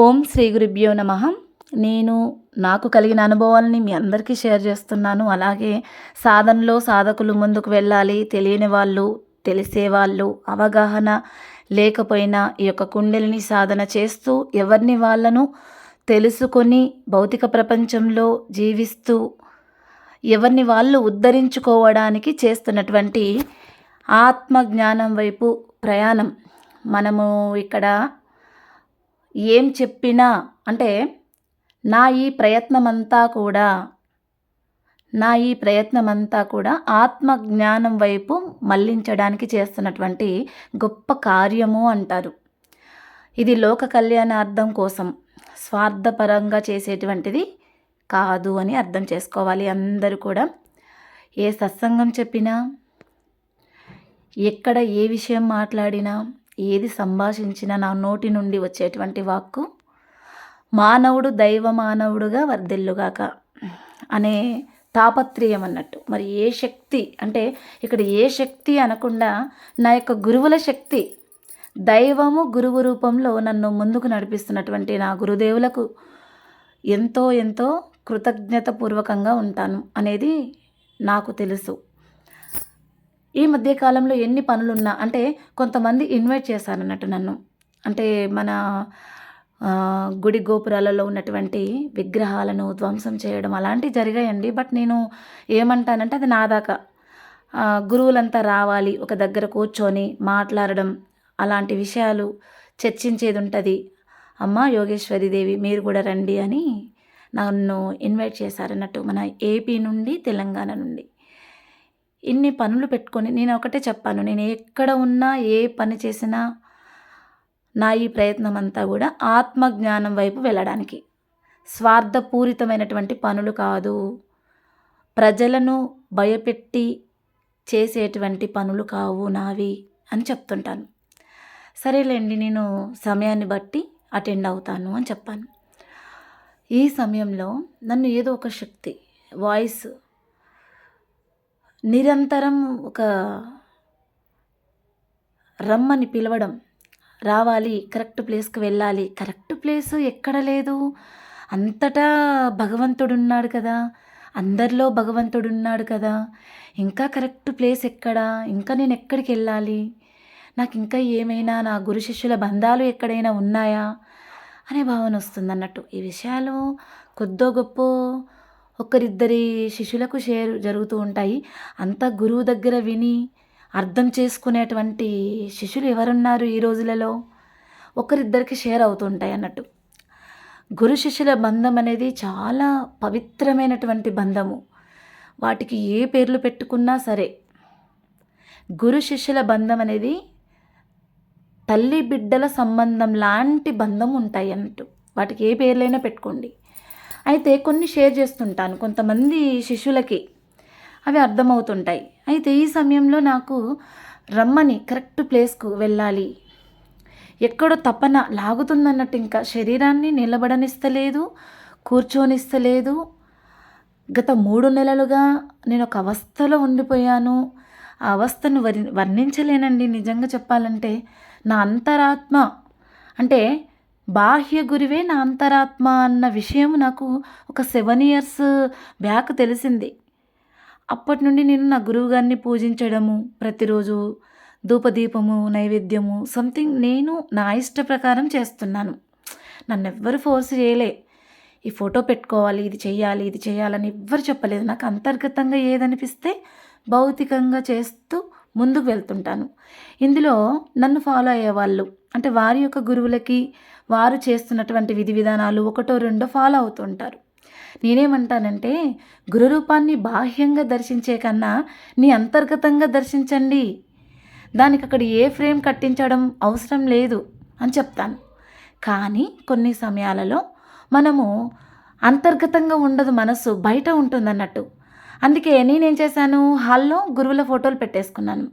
ఓం శ్రీ గురుభ్యో నమ. నేను నాకు కలిగిన అనుభవాలని మీ అందరికీ షేర్ చేస్తున్నాను. అలాగే సాధనలో సాధకులు ముందుకు వెళ్ళాలి తెలియని వాళ్ళు తెలిసే వాళ్ళు అవగాహన లేకపోయినా ఈ యొక్క కుండలిని సాధన చేస్తూ ఎవరిని వాళ్ళను తెలుసుకొని భౌతిక ప్రపంచంలో జీవిస్తూ ఎవరిని వాళ్ళు ఉద్ధరించుకోవడానికి చేస్తున్నటువంటి ఆత్మజ్ఞానం వైపు ప్రయాణం. మనము ఇక్కడ ఏం చెప్పినా అంటే నా ఈ ప్రయత్నమంతా కూడా నా ఈ ప్రయత్నమంతా కూడా ఆత్మ జ్ఞానం వైపు మళ్ళించడానికి చేస్తున్నటువంటి గొప్ప కార్యము అంటారు. ఇది లోక కళ్యాణార్థం కోసం స్వార్థపరంగా చేసేటువంటిది కాదు అని అర్థం చేసుకోవాలి అందరూ కూడా. ఏ సత్సంగం చెప్పినా ఎక్కడ ఏ విషయం మాట్లాడినా ఏది సంభాషించినా నా నోటి నుండి వచ్చేటువంటి వాక్కు మానవుడు దైవ మానవుడుగా వర్ధిల్లుగాక అనే తాపత్రయం అన్నట్టు. మరి ఏ శక్తి అంటే ఇక్కడ ఏ శక్తి అనకుండా నా యొక్క గురువుల శక్తి దైవము గురువు రూపంలో నన్ను ముందుకు నడిపిస్తున్నటువంటి నా గురుదేవులకు ఎంతో ఎంతో కృతజ్ఞతపూర్వకంగా ఉంటాను అనేది నాకు తెలుసు. ఈ మధ్యకాలంలో ఎన్ని పనులున్నా అంటే కొంతమంది ఇన్వైట్ చేశారన్నట్టు నన్ను. అంటే మన గుడి గోపురాలలో ఉన్నటువంటి విగ్రహాలను ధ్వంసం చేయడం అలాంటివి జరిగాయండి. బట్ నేను ఏమంటానంటే అది నా దాకా. గురువులంతా రావాలి ఒక దగ్గర కూర్చొని మాట్లాడడం అలాంటి విషయాలు చర్చించేది ఉంటుంది. అమ్మ యోగేశ్వరి దేవి మీరు కూడా రండి అని నన్ను ఇన్వైట్ చేశారన్నట్టు మన ఏపీ నుండి తెలంగాణ నుండి. ఇన్ని పనులు పెట్టుకొని నేను ఒకటే చెప్పాను నేను ఎక్కడ ఉన్నా ఏ పని చేసినా నా ఈ ప్రయత్నం అంతా కూడా ఆత్మజ్ఞానం వైపు వెళ్ళడానికి. స్వార్థపూరితమైనటువంటి పనులు కాదు. ప్రజలను భయపెట్టి చేసేటువంటి పనులు కావు నావి అని చెప్తుంటాను. సరేలేండి నేను సమయాన్ని బట్టి అటెండ్ అవుతాను అని చెప్పాను. ఈ సమయంలో నన్ను ఏదో ఒక శక్తి వాయిస్ నిరంతరం ఒక రమ్మని పిలవడం. రావాలి కరెక్ట్ ప్లేస్కి వెళ్ళాలి. కరెక్ట్ ప్లేస్ ఎక్కడ లేదు. అంతటా భగవంతుడు ఉన్నాడు కదా. అందరిలో భగవంతుడు ఉన్నాడు కదా. ఇంకా కరెక్ట్ ప్లేస్ ఎక్కడా? ఇంకా నేను ఎక్కడికి వెళ్ళాలి? నాకు ఇంకా ఏమైనా నా గురు శిష్యుల బంధాలు ఎక్కడైనా ఉన్నాయా? అనే భావన వస్తుంది అన్నట్టు ఈ విషయాలు కొద్దో గొప్ప ఒకరిద్దరి శిష్యులకు షేర్ జరుగుతూ ఉంటాయి. అంత గురువు దగ్గర విని అర్థం చేసుకునేటువంటి శిష్యులు ఎవరున్నారు ఈ రోజులలో? ఒకరిద్దరికి షేర్ అవుతుంటాయి అన్నట్టు. గురు శిష్యుల బంధం అనేది చాలా పవిత్రమైనటువంటి బంధము. వాటికి ఏ పేర్లు పెట్టుకున్నా సరే గురు శిష్యుల బంధం అనేది తల్లి బిడ్డల సంబంధం లాంటి బంధం ఉంటాయి అన్నట్టు. వాటికి ఏ పేర్లైనా పెట్టుకోండి. అయితే కొన్ని షేర్ చేస్తుంటాను కొంతమంది శిష్యులకి. అవి అర్థమవుతుంటాయి. అయితే ఈ సమయంలో నాకు రమ్మని కరెక్ట్ ప్లేస్కు వెళ్ళాలి. ఎక్కడో తపన లాగుతుందన్నట్టు ఇంకా శరీరాన్ని నిలబడనిస్తలేదు కూర్చోనిస్తలేదు. గత మూడు నెలలుగా నేను ఒక అవస్థలో ఉండిపోయాను. ఆ అవస్థను వర్ణించలేనండి నిజంగా చెప్పాలంటే. నా అంతరాత్మ అంటే బాహ్య గురువే నా అంతరాత్మ అన్న విషయం నాకు ఒక సెవెన్ ఇయర్స్ బ్యాక్ తెలిసింది. అప్పటి నుండి నేను నా గురువు గారిని పూజించడము ప్రతిరోజు ధూపదీపము నైవేద్యము సంథింగ్ నేను నా ఇష్ట ప్రకారం చేస్తున్నాను. నన్ను ఎవ్వరు ఫోర్స్ చేయలే. ఈ ఫోటో పెట్టుకోవాలి ఇది చేయాలి ఇది చేయాలని ఎవ్వరు చెప్పలేదు. నాకు అంతర్గతంగా ఏదనిపిస్తే భౌతికంగా చేస్తూ ముందుకు వెళ్తుంటాను. ఇందులో నన్ను ఫాలో అయ్యేవాళ్ళు అంటే వారి యొక్క గురువులకి వారు చేస్తున్నటువంటి విధి విధానాలు ఒకటో రెండో ఫాలో అవుతుంటారు. నేనేమంటానంటే గురు రూపాన్ని బాహ్యంగా దర్శించే కన్నా నీ అంతర్గతంగా దర్శించండి. దానికి అక్కడ ఏ ఫ్రేమ్ కట్టించడం అవసరం లేదు అని చెప్తాను. కానీ కొన్ని సమయాలలో మనము అంతర్గతంగా ఉండదు మనసు బయట ఉంటుందన్నట్టు. అందుకే నేనేం చేశాను? హాల్లో గురువుల ఫోటోలు పెట్టేసుకున్నాను.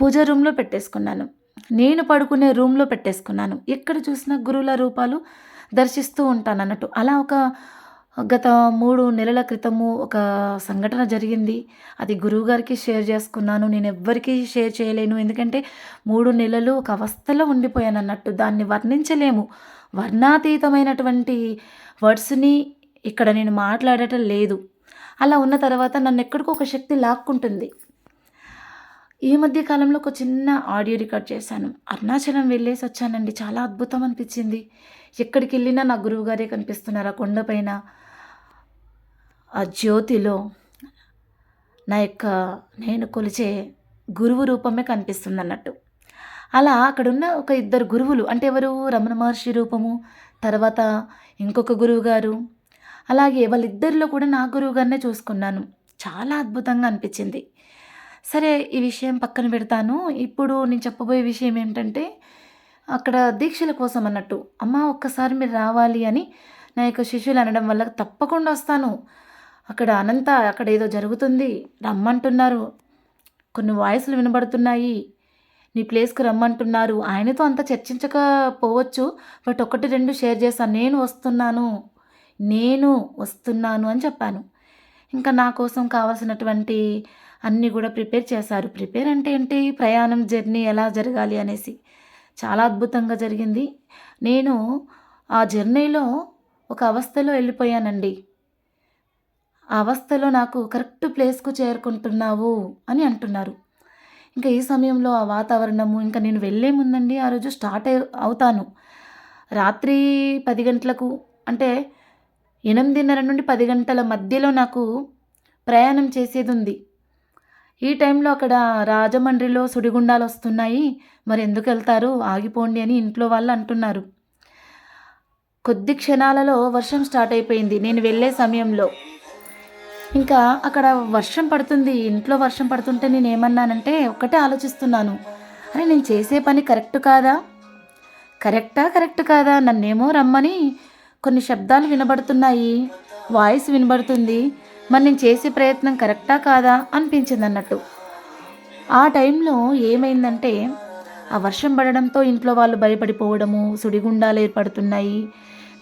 పూజ రూమ్లో పెట్టేసుకున్నాను. నేను పడుకునే రూమ్లో పెట్టేసుకున్నాను. ఎక్కడ చూసినా గురువుల రూపాలు దర్శిస్తూ ఉంటాను అన్నట్టు. అలా ఒక గత మూడు నెలల క్రితము ఒక సంఘటన జరిగింది. అది గురువుగారికి షేర్ చేసుకున్నాను. నేను ఎవ్వరికీ షేర్ చేయలేను. ఎందుకంటే మూడు నెలలు ఒక అవస్థలో ఉండిపోయాను అన్నట్టు. దాన్ని వర్ణించలేము. వర్ణాతీతమైనటువంటి వర్డ్స్ని ఇక్కడ నేను మాట్లాడటం లేదు. అలా ఉన్న తర్వాత నన్ను ఎక్కడికో ఒక శక్తి లాక్కుంటుంది. ఈ మధ్య కాలంలో ఒక చిన్న ఆడియో రికార్డ్ చేశాను. అరుణాచలం వెళ్ళేసి వచ్చానండి. చాలా అద్భుతం అనిపించింది. ఎక్కడికి వెళ్ళినా నా గురువు గారే కనిపిస్తున్నారు. ఆ కొండపైన ఆ జ్యోతిలో నా యొక్క నేను కొలిచే గురువు రూపమే కనిపిస్తుంది అన్నట్టు అలా అక్కడున్న ఒక ఇద్దరు గురువులు అంటే ఎవరు? రమణ మహర్షి రూపము తర్వాత ఇంకొక గురువు గారు అలాగే వాళ్ళిద్దరిలో కూడా నా గురువు గారినే చూసుకున్నాను. చాలా అద్భుతంగా అనిపించింది. సరే ఈ విషయం పక్కన పెడతాను. ఇప్పుడు నేను చెప్పబోయే విషయం ఏంటంటే అక్కడ దీక్షల కోసం అన్నట్టు అమ్మ ఒక్కసారి మీరు రావాలి అని నా యొక్క శిష్యులు అనడం వల్ల తప్పకుండా వస్తాను. అక్కడ అనంత అక్కడ ఏదో జరుగుతుంది రమ్మంటున్నారు. కొన్ని వాయిస్లు వినబడుతున్నాయి. నీ ప్లేస్కి రమ్మంటున్నారు. ఆయనతో అంత చర్చించకపోవచ్చు బట్ ఒకటి రెండు షేర్ చేస్తాను నేను వస్తున్నాను. నేను వస్తున్నాను అని చెప్పాను. ఇంకా నా కోసం కావాల్సినటువంటి అన్నీ కూడా ప్రిపేర్ చేశారు. ప్రిపేర్ అంటే ఏంటి? ప్రయాణం జర్నీ ఎలా జరగాలి అనేసి. చాలా అద్భుతంగా జరిగింది. నేను ఆ జర్నీలో ఒక అవస్థలో వెళ్ళిపోయానండి. ఆ అవస్థలో నాకు కరెక్ట్ ప్లేస్కు చేరుకుంటున్నావు అని అంటున్నారు. ఇంకా ఈ సమయంలో ఆ వాతావరణము ఇంకా నేను వెళ్ళే ముందండి ఆ రోజు స్టార్ట్ అవుతాను. రాత్రి పది గంటలకు అంటే ఎనిమిదిన్నర నుండి పది గంటల మధ్యలో నాకు ప్రయాణం చేసేది ఉంది ఈ టైంలో అక్కడ రాజమండ్రిలో సుడిగుండాలు వస్తున్నాయి. మరి ఎందుకు వెళ్తారు? ఆగిపోండి అని ఇంట్లో వాళ్ళు అంటున్నారు. కొద్ది క్షణాలలో వర్షం స్టార్ట్ అయిపోయింది. నేను వెళ్ళే సమయంలో. ఇంకా అక్కడ వర్షం పడుతుంది. ఇంట్లో వర్షం పడుతుంటే నేను ఏమన్నానంటే ఒక్కటే ఆలోచిస్తున్నాను. అరే నేను చేసే పని కరెక్ట్ కాదా? కరెక్టా కరెక్ట్ కాదా? నన్నేమో రమ్మని కొన్ని శబ్దాలు వినబడుతున్నాయి. వాయిస్ వినబడుతుంది. మరి నేను చేసే ప్రయత్నం కరెక్టా కాదా అనిపించింది అన్నట్టు ఆ టైంలో ఏమైందంటే ఆ వర్షం పడడంతో ఇంట్లో వాళ్ళు భయపడిపోవడము సుడిగుండాలు ఏర్పడుతున్నాయి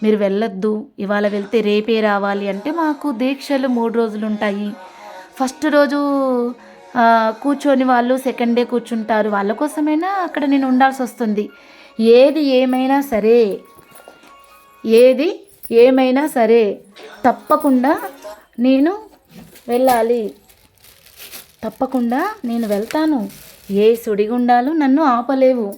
మీరు వెళ్ళొద్దు ఇవాళ వెళ్తే రేపే రావాలి అంటే మాకు దీక్షలు మూడు రోజులు ఉంటాయి ఫస్ట్ రోజు కూర్చొని వాళ్ళు సెకండ్ డే కూర్చుంటారు. వాళ్ళ కోసమైనా అక్కడ నేను ఉండాల్సి వస్తుంది. ఏది ఏమైనా సరే ఏది ఏమైనా సరే తప్పకుండా నేను వెళ్ళాలి. తప్పకుండా నేను వెళ్తాను. ఏ సుడిగుండాలు నన్ను ఆపలేవు.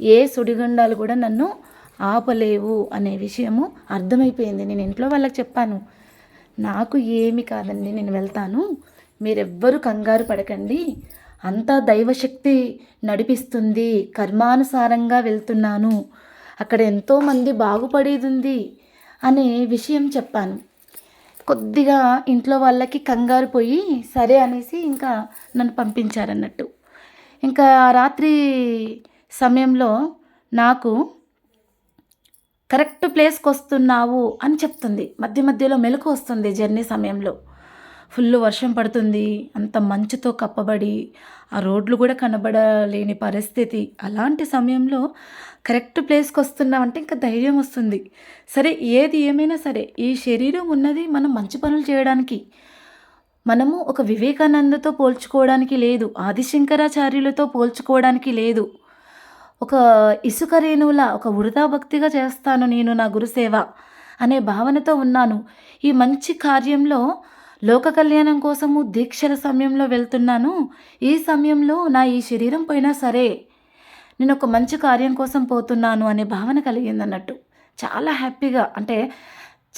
ఏ సుడిగుండాలు కూడా నన్ను ఆపలేవు అనే విషయము అర్థమైపోయింది. నేను ఇంట్లో వాళ్ళకి చెప్పాను. నాకు ఏమి కాదండి నేను వెళ్తాను. మీరెవ్వరూ కంగారు పడకండి. అంతా దైవశక్తి నడిపిస్తుంది. కర్మానుసారంగా వెళ్తున్నాను. అక్కడ ఎంతోమంది బాగుపడేది ఉంది అనే విషయం చెప్పాను. కొద్దిగా ఇంట్లో వాళ్ళకి కంగారు పోయి సరే అనేసి ఇంకా నన్ను పంపించారన్నట్టు. ఇంకా ఆ రాత్రి సమయంలో నాకు కరెక్ట్ ప్లేస్కి వస్తున్నావు అని చెప్తుంది. మధ్య మధ్యలో మెలకు వస్తుంది జర్నీ సమయంలో. ఫుల్ వర్షం పడుతుంది. అంత మంచుతో కప్పబడి ఆ రోడ్లు కూడా కనబడలేని పరిస్థితి. అలాంటి సమయంలో కరెక్ట్ ప్లేస్కి వస్తున్నామంటే ఇంకా ధైర్యం వస్తుంది. సరే ఏది ఏమైనా సరే ఈ శరీరం ఉన్నది మనం మంచి పనులు చేయడానికి. మనము ఒక వివేకానందతో పోల్చుకోవడానికి లేదు ఆదిశంకరాచార్యులతో పోల్చుకోవడానికి లేదు. ఒక ఇసుక రేణువుల ఒక వృధా భక్తిగా చేస్తాను నేను నా గురుసేవ అనే భావనతో ఉన్నాను. ఈ మంచి కార్యంలో లోక కళ్యాణం కోసము దీక్షల సమయంలో వెళ్తున్నాను. ఈ సమయంలో నా ఈ శరీరం పోయినా సరే నేను ఒక మంచి కార్యం కోసం పోతున్నాను అనే భావన కలిగింది అన్నట్టు చాలా హ్యాపీగా అంటే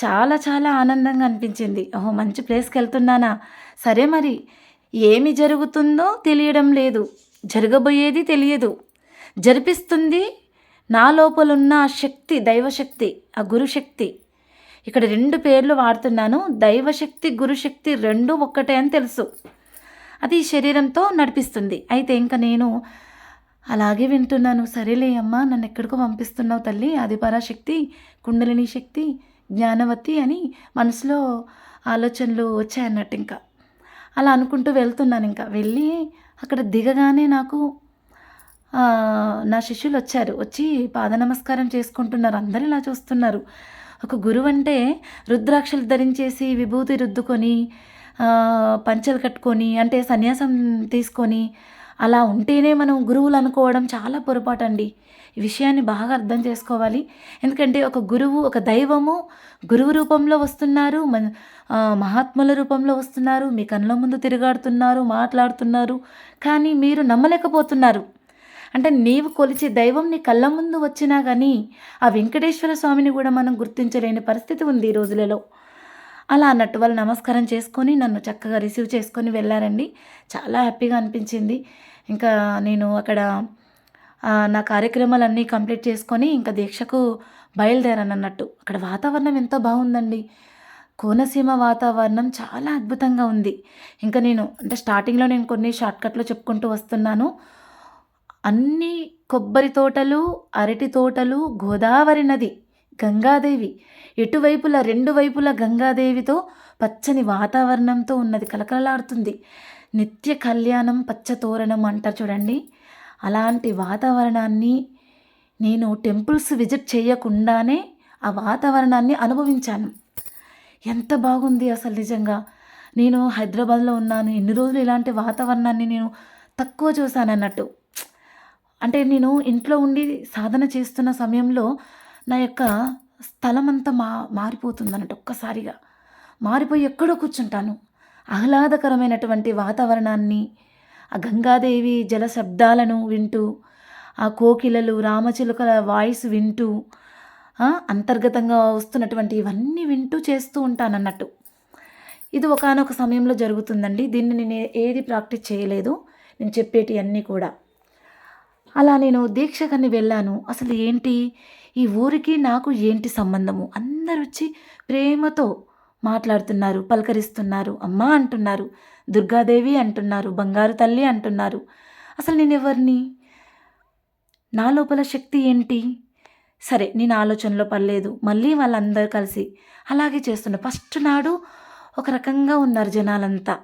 చాలా చాలా ఆనందంగా అనిపించింది. ఓహో మంచి ప్లేస్కి వెళ్తున్నానా? సరే మరి ఏమి జరుగుతుందో తెలియడం లేదు. జరగబోయేది తెలియదు. జరిపిస్తుంది నా లోపలున్న ఆ శక్తి దైవశక్తి ఆ గురుశక్తి. ఇక్కడ రెండు పేర్లు వాడుతున్నాను. దైవశక్తి గురుశక్తి రెండు ఒక్కటే అని తెలుసు. అది శరీరంతో నడిపిస్తుంది. అయితే ఇంకా నేను అలాగే వింటున్నాను. సరేలే అమ్మా నన్ను ఎక్కడికో పంపిస్తున్నావు తల్లి. అది పరాశక్తి కుండలిని శక్తి జ్ఞానవతి అని మనసులో ఆలోచనలు వచ్చాయన్నట్టు ఇంకా. అలా అనుకుంటూ వెళ్తున్నాను ఇంకా. వెళ్ళి అక్కడ దిగగానే నాకు నా శిష్యులు వచ్చారు. వచ్చి పాద నమస్కారం చేసుకుంటున్నారు. అందరూ ఇలా చూస్తున్నారు. ఒక గురువు అంటే రుద్రాక్షలు ధరించేసి విభూతి రుద్దుకొని పంచలు కట్టుకొని అంటే సన్యాసం తీసుకొని అలా ఉంటేనే మనం గురువులు అనుకోవడం చాలా పొరపాటు అండి ఈ విషయాన్ని బాగా అర్థం చేసుకోవాలి. ఎందుకంటే ఒక గురువు ఒక దైవము గురువు రూపంలో వస్తున్నారు మన మహాత్ముల రూపంలో వస్తున్నారు మీ కళ్ళ ముందు తిరుగాడుతున్నారు మాట్లాడుతున్నారు కానీ మీరు నమ్మలేకపోతున్నారు. అంటే నీవు కొలిచి దైవం నీ కళ్ళ ముందు వచ్చినా కానీ ఆ వెంకటేశ్వర స్వామిని కూడా మనం గుర్తించలేని పరిస్థితి ఉంది ఈ రోజులలో. అలా అన్నట్టు వాళ్ళు నమస్కారం చేసుకొని నన్ను చక్కగా రిసీవ్ చేసుకొని వెళ్ళారండి. చాలా హ్యాపీగా అనిపించింది. ఇంకా నేను అక్కడ నా కార్యక్రమాలన్నీ కంప్లీట్ చేసుకొని ఇంకా దీక్షకు బయలుదేరాను అన్నట్టు. అక్కడ వాతావరణం ఎంతో బాగుందండి. కోనసీమ వాతావరణం చాలా అద్భుతంగా ఉంది. ఇంకా నేను అంటే స్టార్టింగ్లో నేను కొన్ని షార్ట్కట్లో చెప్పుకుంటూ వస్తున్నాను. అన్ని కొబ్బరి తోటలు అరటి తోటలు గోదావరి నది గంగాదేవి. ఎటువైపుల రెండు వైపుల గంగాదేవితో పచ్చని వాతావరణంతో ఉన్నది కలకలలాడుతుంది. నిత్య కళ్యాణం పచ్చ తోరణం అంటారు చూడండి. అలాంటి వాతావరణాన్ని నేను టెంపుల్స్ విజిట్ చేయకుండానే ఆ వాతావరణాన్ని అనుభవించాను. ఎంత బాగుంది అసలు నిజంగా. నేను హైదరాబాద్లో ఉన్నాను ఎన్ని రోజులు ఇలాంటి వాతావరణాన్ని నేను తక్కువ చూశాను అన్నట్టు అంటే నేను ఇంట్లో ఉండి సాధన చేస్తున్న సమయంలో నా యొక్క స్థలం అంతా మా మారిపోతుంది అన్నట్టు ఒక్కసారిగా. మారిపోయి ఎక్కడో కూర్చుంటాను. ఆహ్లాదకరమైనటువంటి వాతావరణాన్ని ఆ గంగాదేవి జల శబ్దాలను వింటూ ఆ కోకిలలు రామచిలుకల వాయిస్ వింటూ అంతర్గతంగా వస్తున్నటువంటి ఇవన్నీ వింటూ చేస్తూ ఉంటాను అన్నట్టు ఇది ఒకానొక సమయంలో జరుగుతుందండి. దీన్ని నేను ఏది ప్రాక్టీస్ చేయలేదు. నేను చెప్పేటి అన్నీ కూడా. అలా నేను దీక్షకని వెళ్ళాను. అసలు ఏంటి? ఈ ఊరికి నాకు ఏంటి సంబంధము? అందరు వచ్చి ప్రేమతో మాట్లాడుతున్నారు పలకరిస్తున్నారు అమ్మ అంటున్నారు దుర్గాదేవి అంటున్నారు బంగారు తల్లి అంటున్నారు. అసలు నేను ఎవరిని నా లోపల శక్తి ఏంటి? సరే నేను ఆలోచనలో పడలేదు. మళ్ళీ వాళ్ళందరూ కలిసి అలాగే చేస్తున్నా ఫస్ట్ నాడు ఒక రకంగా ఉన్నారు జనాలంతా.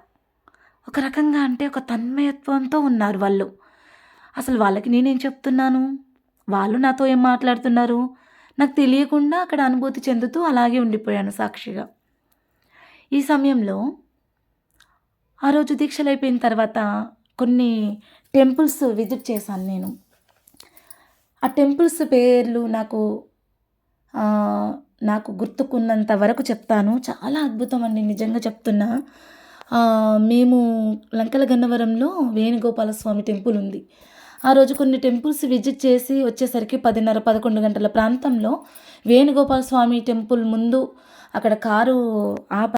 ఒక రకంగా అంటే ఒక తన్మయత్వంతో ఉన్నారు వాళ్ళు. అసలు వాళ్ళకి నేనేం చెప్తున్నాను? వాళ్ళు నాతో ఏం మాట్లాడుతున్నారు? నాకు తెలియకుండా అక్కడ అనుభూతి చెందుతూ అలాగే ఉండిపోయాను సాక్షిగా. ఈ సమయంలో ఆ రోజు దీక్షలు అయిపోయిన తర్వాత కొన్ని టెంపుల్స్ విజిట్ చేశాను నేను. ఆ టెంపుల్స్ పేర్లు నాకు నాకు గుర్తుకున్నంత వరకు చెప్తాను. చాలా అద్భుతం అండి నిజంగా చెప్తున్నా. మేము లంకల గన్నవరంలో వేణుగోపాల స్వామి టెంపుల్ ఉంది. ఆ రోజు కొన్ని టెంపుల్స్ విజిట్ చేసి వచ్చేసరికి పదిన్నర పదకొండు గంటల ప్రాంతంలో వేణుగోపాల స్వామి టెంపుల్ ముందు అక్కడ కారు ఆప